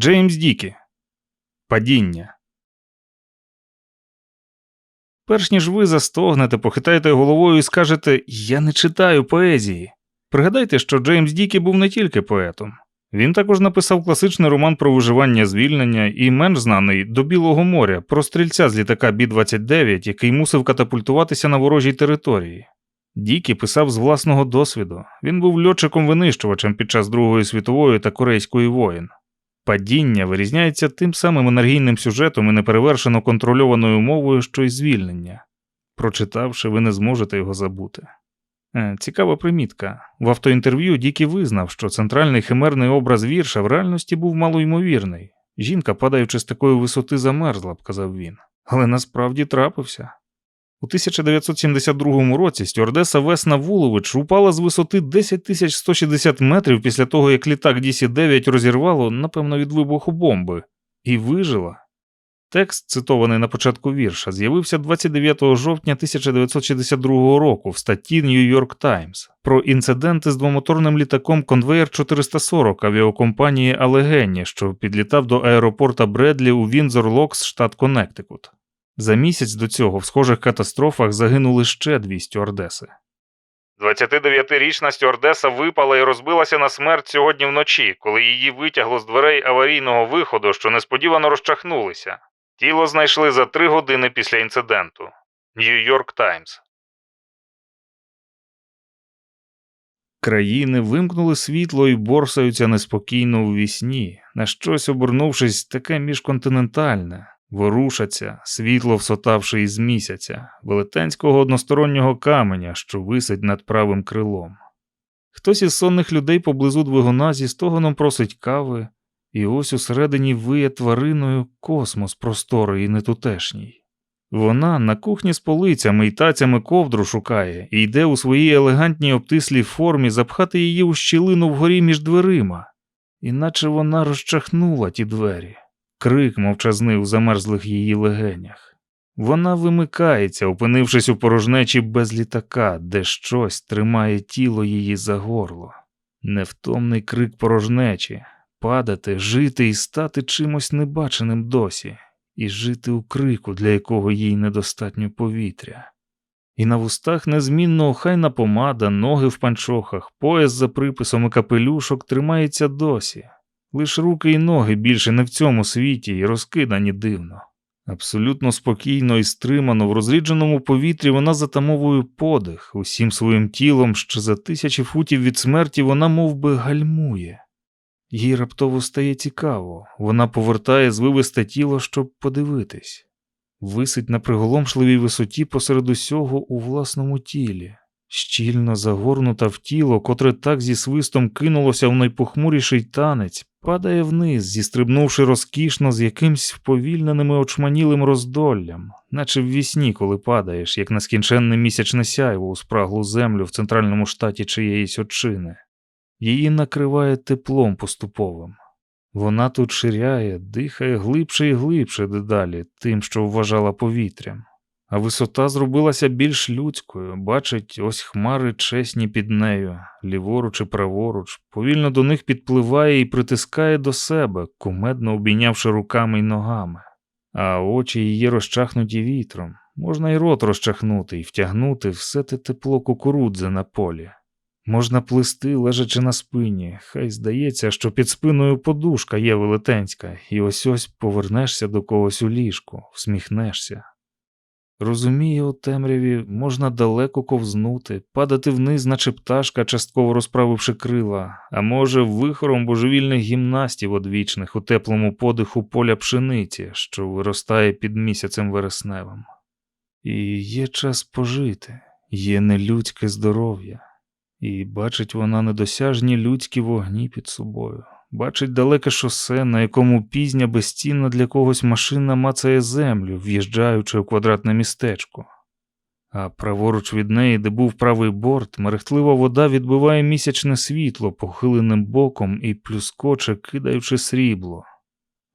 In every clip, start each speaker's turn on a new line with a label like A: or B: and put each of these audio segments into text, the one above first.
A: Джеймс Дікі. Падіння. Перш ніж ви застогнете, похитаєте головою і скажете Я не читаю поезії. Пригадайте, що Джеймс Дікі був не тільки поетом. Він також написав класичний роман про виживання звільнення і менш знаний до Білого моря про стрільця з літака Бі-29, який мусив катапультуватися на ворожій території. Дікі писав з власного досвіду. Він був льотчиком-винищувачем під час Другої світової та Корейської воєн. Падіння вирізняється тим самим енергійним сюжетом і неперевершено контрольованою мовою, що й звільнення. Прочитавши, ви не зможете його забути. Е, цікава примітка. В автоінтерв'ю Дікі визнав, що центральний химерний образ вірша в реальності був малоймовірний. Жінка, падаючи з такої висоти, замерзла казав він, але насправді трапився. У 1972 році стюардеса Весна Вулович упала з висоти 10 160 метрів після того, як літак DC-9 розірвало, напевно, від вибуху бомби, і вижила. Текст, цитований на початку вірша, з'явився 29 жовтня 1962 року в статті New York Times про інциденти з двомоторним літаком Конвейер 440 авіакомпанії Алегені, що підлітав до аеропорта Бредлі у Вінзор Локс, штат Коннектикут. За місяць до цього в схожих катастрофах загинули ще дві стюардеси. 29-річна стюардеса випала і розбилася на смерть сьогодні вночі, коли її витягло з дверей аварійного виходу, що несподівано розчахнулися. Тіло знайшли за три години після інциденту. Нью-Йорк Таймс. Країни вимкнули світло і борсаються неспокійно у вісні, на щось обернувшись таке міжконтинентальне, ворушаться, світло всотавши із місяця, велетенського одностороннього каменя, що висить над правим крилом. Хтось із сонних людей поблизу двигуна зі стогоном просить кави, і ось усередині виє твариною космос просторий і нетутешній. Вона на кухні з полицями й тацями ковдру шукає і йде у своїй елегантній обтислій формі запхати її у щілину вгорі між дверима, іначе вона розчахнула ті двері, крик мовчазний у замерзлих її легенях. Вона вимикається, опинившись у порожнечі без літака, де щось тримає тіло її за горло. Невтомний крик порожнечі, падати, жити і стати чимось небаченим досі, і жити у крику, для якого їй недостатньо повітря. І на вустах незмінно охайна помада, ноги в панчохах, пояс за приписом і капелюшок тримається досі. Лиш руки і ноги більше не в цьому світі і розкидані дивно. Абсолютно спокійно і стримано в розрідженому повітрі вона затамовує подих усім своїм тілом, що за тисячі футів від смерті вона мов би, гальмує. Їй раптово стає цікаво, вона повертає звивисте тіло, щоб подивитись, висить на приголомшливій висоті посеред усього у власному тілі, щільно загорнута в тіло, котре так зі свистом кинулося в найпохмуріший танець, падає вниз, зістрибнувши розкішно з якимсь вповільненим і очманілим роздоллям, наче в вісні, коли падаєш, як нескінченне місячне сяйво у спраглу землю в центральному штаті чиєїсь очини. Її накриває теплом поступовим. Вона тут ширяє, дихає глибше і глибше дедалі, тим, що вважала повітрям, а висота зробилася більш людською, бачить, ось хмари чесні під нею, ліворуч і праворуч, повільно до них підпливає і притискає до себе, кумедно обійнявши руками й ногами, а очі її розчахнуті вітром, можна й рот розчахнути і втягнути все те тепло кукурудзи на полі. Можна плисти, лежачи на спині, хай здається, що під спиною подушка є велетенська, і ось ось повернешся до когось у ліжку, всміхнешся. Розуміє, у темряві можна далеко ковзнути, падати вниз, наче пташка, частково розправивши крила, а може, вихором божевільних гімнастів одвічних у теплому подиху поля пшениці, що виростає під місяцем вересневим. І є час пожити, є нелюдське здоров'я. І бачить вона недосяжні людські вогні під собою, бачить далеке шосе, на якому пізня безцінна для когось машина мацає землю, в'їжджаючи у квадратне містечко. А праворуч від неї, де був правий борт, мерехтлива вода відбиває місячне світло похиленим боком і плюскоче, кидаючи срібло.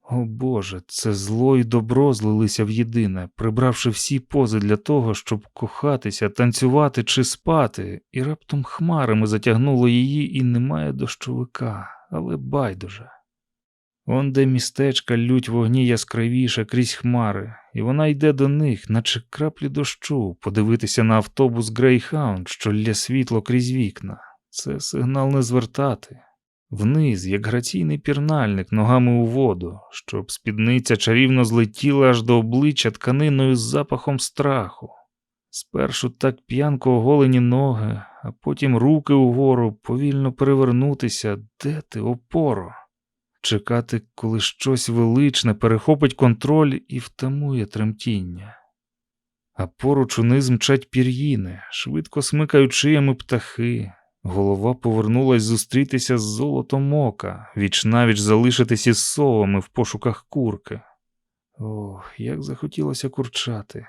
A: О Боже, це зло і добро злилися в єдине, прибравши всі пози для того, щоб кохатися, танцювати чи спати, і раптом хмарами затягнуло її, і немає дощовика, але байдуже. Он де містечка лють вогні яскравіше крізь хмари, і вона йде до них, наче краплі дощу, подивитися на автобус Грейхаунд, що лє світло крізь вікна. Це сигнал не звертати. Вниз, як граційний пірнальник, ногами у воду, щоб спідниця чарівно злетіла аж до обличчя тканиною з запахом страху. Спершу так п'янко оголені ноги, а потім руки угору, повільно перевернутися, де ти, опоро? Чекати, коли щось величне перехопить контроль і втамує тремтіння. А поруч униз мчать пір'їни, швидко смикають шиями птахи. Голова повернулась зустрітися з золотом ока, вічнавіч залишитись із совами в пошуках курки. Ох, як захотілося курчати.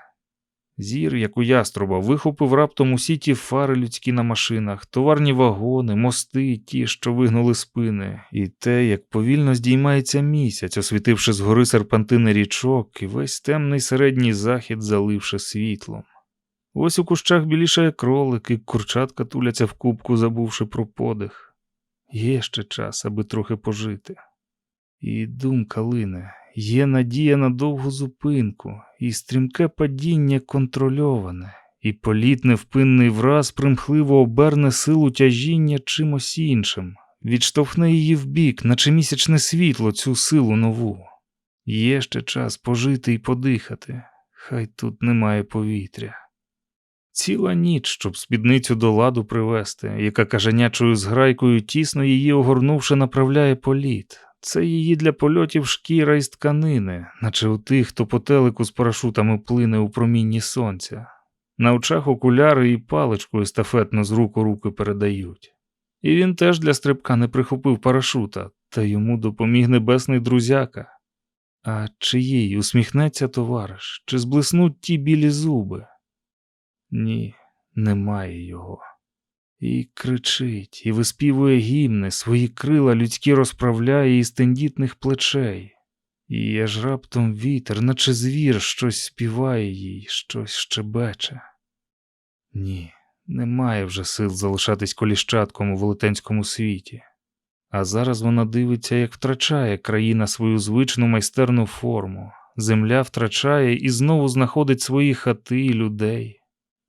A: Зір, як у яструба, вихопив раптом усі ті фари людські на машинах, товарні вагони, мости, ті, що вигнули спини, і те, як повільно здіймається місяць, освітивши згори серпантини річок, і весь темний середній захід заливши світлом. Ось у кущах білішає кролик, і курчатка туляться в кубку, забувши про подих. Є ще час, аби трохи пожити. І думка лине, є надія на довгу зупинку, і стрімке падіння контрольоване, і політ невпинний враз примхливо оберне силу тяжіння чимось іншим, відштовхне її вбік, наче місячне світло, цю силу нову. Є ще час пожити і подихати, хай тут немає повітря. Ціла ніч, щоб спідницю до ладу привести, яка кажанячою зграйкою, тісно її огорнувши, направляє політ. Це її для польотів шкіра із тканини, наче у тих, хто по телеку з парашутами плине у промінні сонця. На очах окуляри і паличку естафетно з рук у руки передають. І він теж для стрибка не прихопив парашута, та йому допоміг небесний друзяка. А чи усміхнеться товариш, чи зблиснуть ті білі зуби? Ні, немає його. І кричить, і виспівує гімни, свої крила людські розправляє із тендітних плечей. І аж раптом вітер, наче звір, щось співає їй, щось щебече. Ні, немає вже сил залишатись коліщатком у велетенському світі. А зараз вона дивиться, як втрачає країна свою звичну майстерну форму, земля втрачає і знову знаходить свої хати і людей.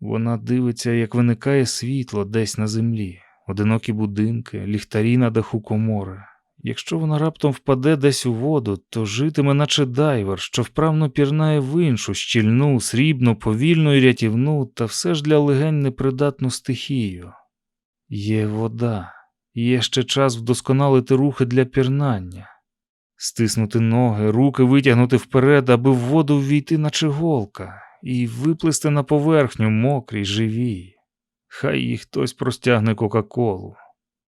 A: Вона дивиться, як виникає світло десь на землі, одинокі будинки, ліхтарі на даху комори. Якщо вона раптом впаде десь у воду, то житиме, наче дайвер, що вправно пірнає в іншу, щільну, срібну, повільну і рятівну, та все ж для легень непридатну стихію. Є вода, є ще час вдосконалити рухи для пірнання, стиснути ноги, руки витягнути вперед, аби в воду ввійти, наче голка і виплисти на поверхню мокрій, живій. Хай їй хтось простягне Кока-Колу.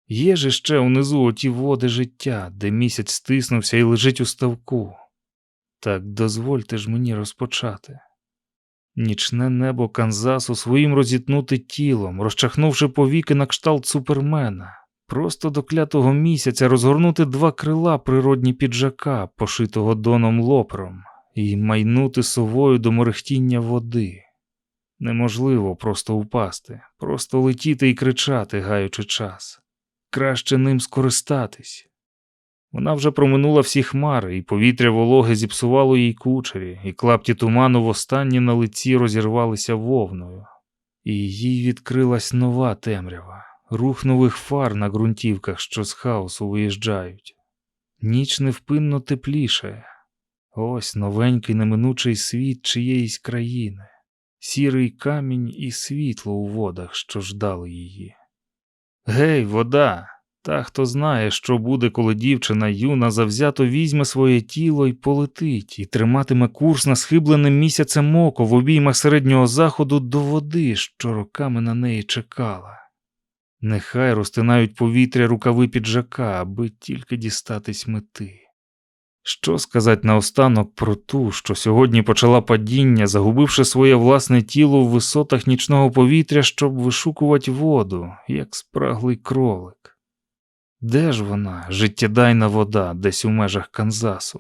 A: Є ж іще унизу оті води життя, де місяць стиснувся і лежить у ставку. Так дозвольте ж мені розпочати. Нічне небо Канзасу своїм розітнути тілом, розчахнувши повіки на кшталт супермена, просто до клятого місяця розгорнути два крила природні піджака, пошитого доном лопером, і майнути совою до мерехтіння води. Неможливо просто упасти, просто летіти і кричати, гаючи час. Краще ним скористатись. Вона вже проминула всі хмари, і повітря вологе зіпсувало їй кучері, і клапті туману востаннє на лиці розірвалися вовною, і їй відкрилась нова темрява, рух нових фар на ґрунтівках, що з хаосу виїжджають. Ніч невпинно теплішає. Ось новенький неминучий світ чиєїсь країни, сірий камінь і світло у водах, що ждали її. Гей, вода! Та, хто знає, що буде, коли дівчина юна завзято візьме своє тіло і полетить, і триматиме курс на схибленим місяцем око в обіймах середнього заходу до води, що роками на неї чекала. Нехай розтинають повітря рукави піджака, аби тільки дістатись мети. Що сказати наостанок про ту, що сьогодні почала падіння, загубивши своє власне тіло в висотах нічного повітря, щоб вишукувати воду, як спраглий кролик? Де ж вона, життєдайна вода, десь у межах Канзасу?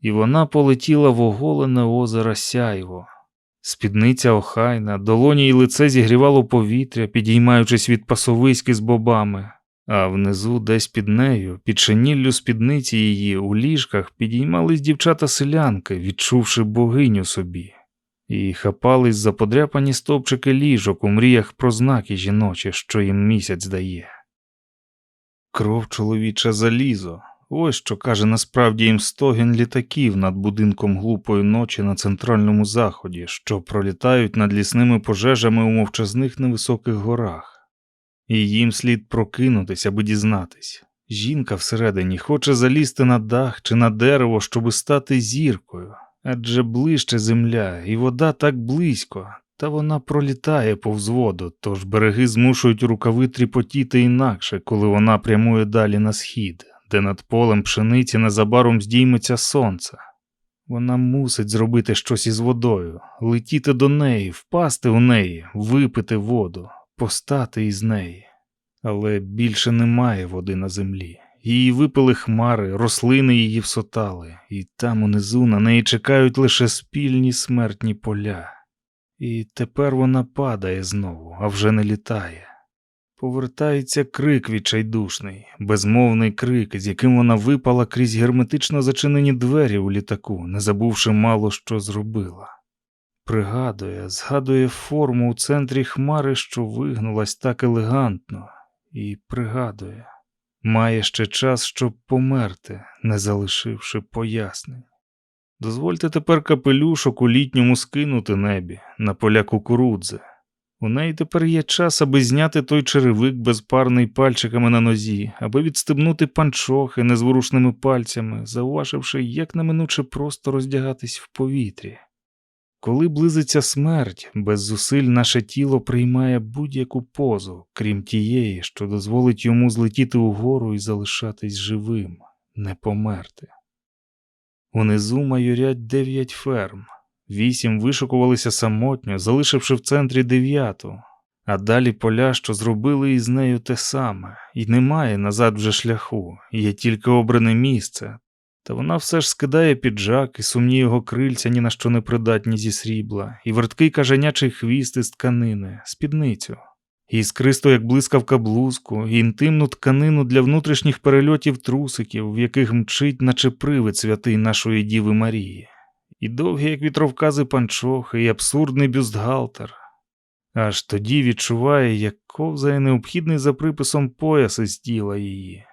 A: І вона полетіла в оголене озеро Сяйво. Спідниця охайна, долоні й лице зігрівало повітря, підіймаючись від пасовиськи з бобами, А внизу, десь під нею, під шиніллю спідниці її, у ліжках підіймались дівчата-селянки, відчувши богиню собі, і хапались за подряпані стовпчики ліжок у мріях про знаки жіночі, що їм місяць дає. Кров чоловіче залізо. Ось що каже насправді їм стогін літаків над будинком глупої ночі на центральному заході, що пролітають над лісними пожежами у мовчазних невисоких горах. І їм слід прокинутись, аби дізнатись. Жінка всередині хоче залізти на дах чи на дерево, щоби стати зіркою, адже ближче земля, і вода так близько, та вона пролітає повз воду, тож береги змушують рукави тріпотіти інакше, коли вона прямує далі на схід, де над полем пшениці незабаром здійметься сонце. Вона мусить зробити щось із водою, летіти до неї, впасти у неї, випити воду, постати із неї. Але більше немає води на землі. Її випили хмари, рослини її всотали, і там унизу на неї чекають лише спільні смертні поля. І тепер вона падає знову, а вже не літає. Повертається крик відчайдушний, безмовний крик, з яким вона випала крізь герметично зачинені двері у літаку, не забувши мало що зробила. Пригадує, згадує форму у центрі хмари, що вигнулась так елегантно, і пригадує, має ще час, щоб померти, не залишивши пояснень. Дозвольте тепер капелюшок у літньому скинути небі на поля кукурудзи. У неї тепер є час, аби зняти той черевик безпарний пальчиками на нозі, аби відстебнути панчохи незворушними пальцями, зауваживши, як неминуче просто роздягатись в повітрі. Коли близиться смерть, без зусиль наше тіло приймає будь-яку позу, крім тієї, що дозволить йому злетіти угору і залишатись живим, не померти. Унизу майорять дев'ять ферм, вісім вишукувалися самотньо, залишивши в центрі дев'яту, а далі поля, що зробили із нею те саме, і немає назад вже шляху, є тільки обране місце. Та вона все ж скидає піджак, і сумні його крильця ні на що не придатні зі срібла, і верткий кажанячий хвіст із тканини, спідницю, і іскристо, як блискавка блузку, і інтимну тканину для внутрішніх перельотів трусиків, в яких мчить, наче привид святий нашої Діви Марії, і довгі, як вітровкази панчохи, і абсурдний бюстгальтер. Аж тоді відчуває, як ковзає необхідний за приписом пояс із тіла її.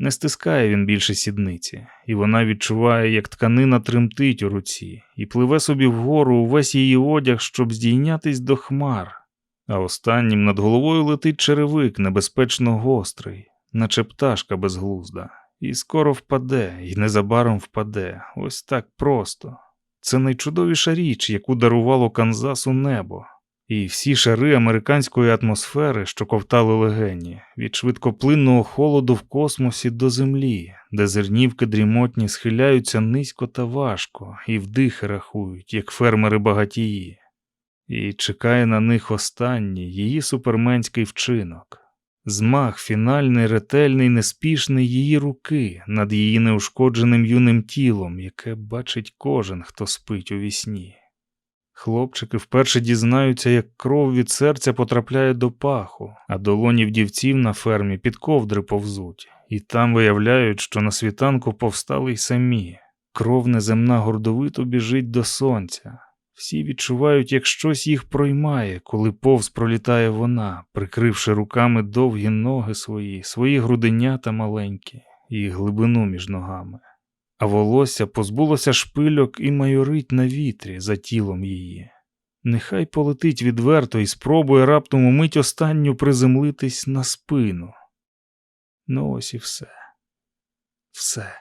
A: Не стискає він більше сідниці, і вона відчуває, як тканина тремтить у руці, і пливе собі вгору увесь її одяг, щоб здійнятись до хмар. А останнім над головою летить черевик небезпечно гострий, наче пташка безглузда, і скоро впаде, і незабаром впаде, ось так просто. Це найчудовіша річ, яку дарувало Канзасу небо. І всі шари американської атмосфери, що ковтали легені, від швидкоплинного холоду в космосі до землі, де зернівки дрімотні схиляються низько та важко, і вдихи рахують, як фермери багатії, і чекає на них останній її суперменський вчинок. Змах фінальний, ретельний, неспішний її руки над її неушкодженим юним тілом, яке бачить кожен, хто спить у вісні. Хлопчики вперше дізнаються, як кров від серця потрапляє до паху, а долоні вдівців на фермі під ковдри повзуть, і там виявляють, що на світанку повстали й самі. Кров неземна гордовито біжить до сонця. Всі відчувають, як щось їх проймає, коли повз пролітає вона, прикривши руками довгі ноги свої, свої груденята маленькі і глибину між ногами а волосся позбулося шпильок і майорить на вітрі за тілом її. Нехай полетить відверто і спробує раптом умить останню приземлитись на спину. Ну ось і все. Все.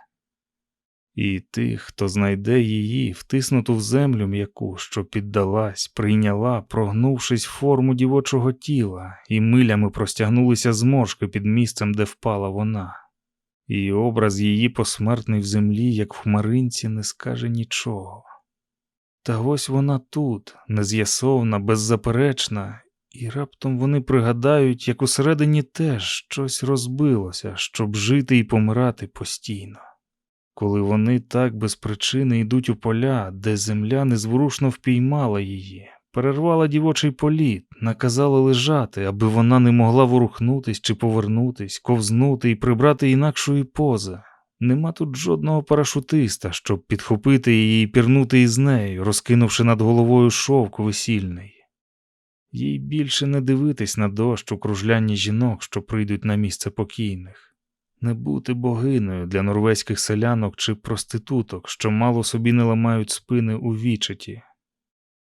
A: І тих, хто знайде її, втиснуту в землю м'яку, що піддалась, прийняла, прогнувшись форму дівочого тіла, і милями простягнулися зморшки під місцем, де впала вона і образ її посмертний в землі, як в хмаринці, не скаже нічого. Та ось вона тут, нез'ясовна, беззаперечна, і раптом вони пригадають, як усередині теж щось розбилося, щоб жити і помирати постійно. Коли вони так без причини йдуть у поля, де земля незворушно впіймала її, перервала дівочий політ, наказала лежати, аби вона не могла ворухнутись чи повернутись, ковзнути і прибрати інакшої пози. Нема тут жодного парашутиста, щоб підхопити її і пірнути із нею, розкинувши над головою шовк весільний. Їй більше не дивитись на дощ у кружлянні жінок, що прийдуть на місце покійних, не бути богиною для норвезьких селянок чи проституток, що мало собі не ламають спини у вічеті.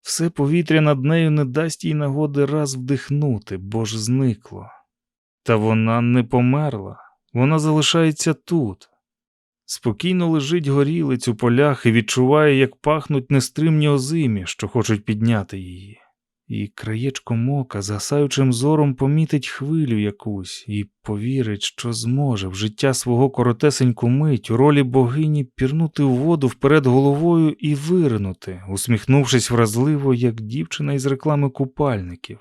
A: Все повітря над нею не дасть їй нагоди раз вдихнути, бо ж зникло. Та вона не померла, вона залишається тут. Спокійно лежить горілиць у полях і відчуває, як пахнуть нестримні озимі, що хочуть підняти її. І краєчком ока згасаючим зором помітить хвилю якусь і повірить, що зможе в життя свого коротесеньку мить у ролі богині пірнути в воду вперед головою і виринути, усміхнувшись вразливо, як дівчина із реклами купальників.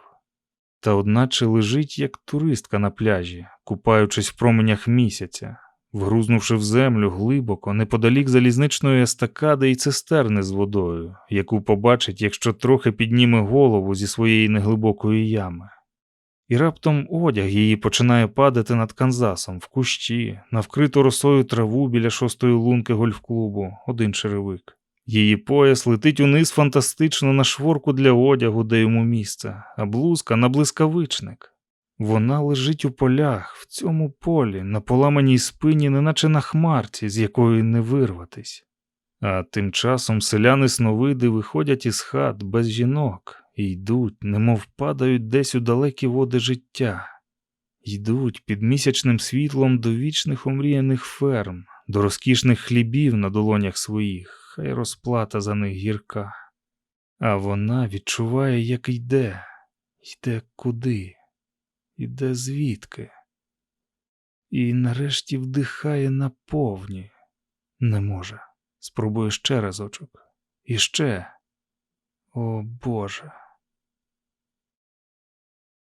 A: Та одначе лежить, як туристка на пляжі, купаючись в променях місяця, вгрузнувши в землю глибоко, неподалік залізничної естакади і цистерни з водою, яку побачить, якщо трохи підніме голову зі своєї неглибокої ями. І раптом одяг її починає падати над Канзасом в кущі, на вкриту росою траву біля шостої лунки гольф-клубу, один черевик. Її пояс летить униз фантастично на шворку для одягу, де йому місце, а блузка на блискавичник. Вона лежить у полях, в цьому полі, на поламаній спині, неначе на хмарці, з якої не вирватись. А тим часом селяни сновиди виходять із хат без жінок і йдуть, немов падають десь у далекі води життя. Йдуть під місячним світлом до вічних омріяних ферм, до розкішних хлібів на долонях своїх, хай розплата за них гірка. А вона відчуває, як йде, йде куди іде звідки. І нарешті вдихає наповні. Не може. Спробує ще разочок. І ще. О Боже.